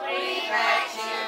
We back you.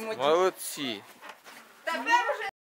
Молодці. Тепер